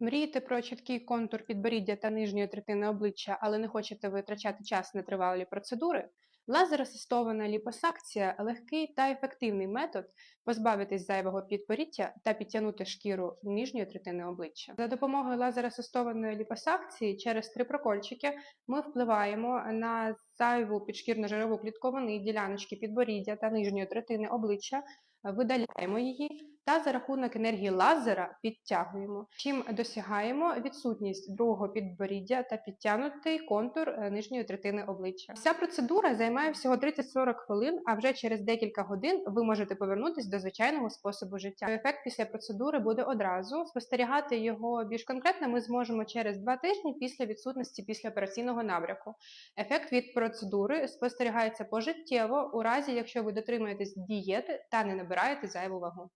Мрієте про чіткий контур підборіддя та нижньої третини обличчя, але не хочете витрачати час на тривалі процедури? Лазер-асистована ліпосакція легкий та ефективний метод позбавитись зайвого підборіддя та підтягнути шкіру нижньої третини обличчя. За допомогою лазер-асистованої ліпосакції через три прокольчики ми впливаємо на зайву підшкірно-жирову клітковини, діляночки підборіддя та нижньої третини обличчя, видаляємо її та за рахунок енергії лазера підтягуємо, чим досягаємо відсутність другого підборіддя та підтягнутий контур е, нижньої третини обличчя. Вся процедура займає всього 30-40 хвилин, а вже через декілька годин ви можете повернутися до звичайного способу життя. Ефект після процедури буде одразу. Спостерігати його більш конкретно ми зможемо через два тижні після відсутності післяопераційного набряку. Ефект від процедури спостерігається пожиттєво у разі, якщо ви дотримуєтесь дієти та не набираєте зайву вагу.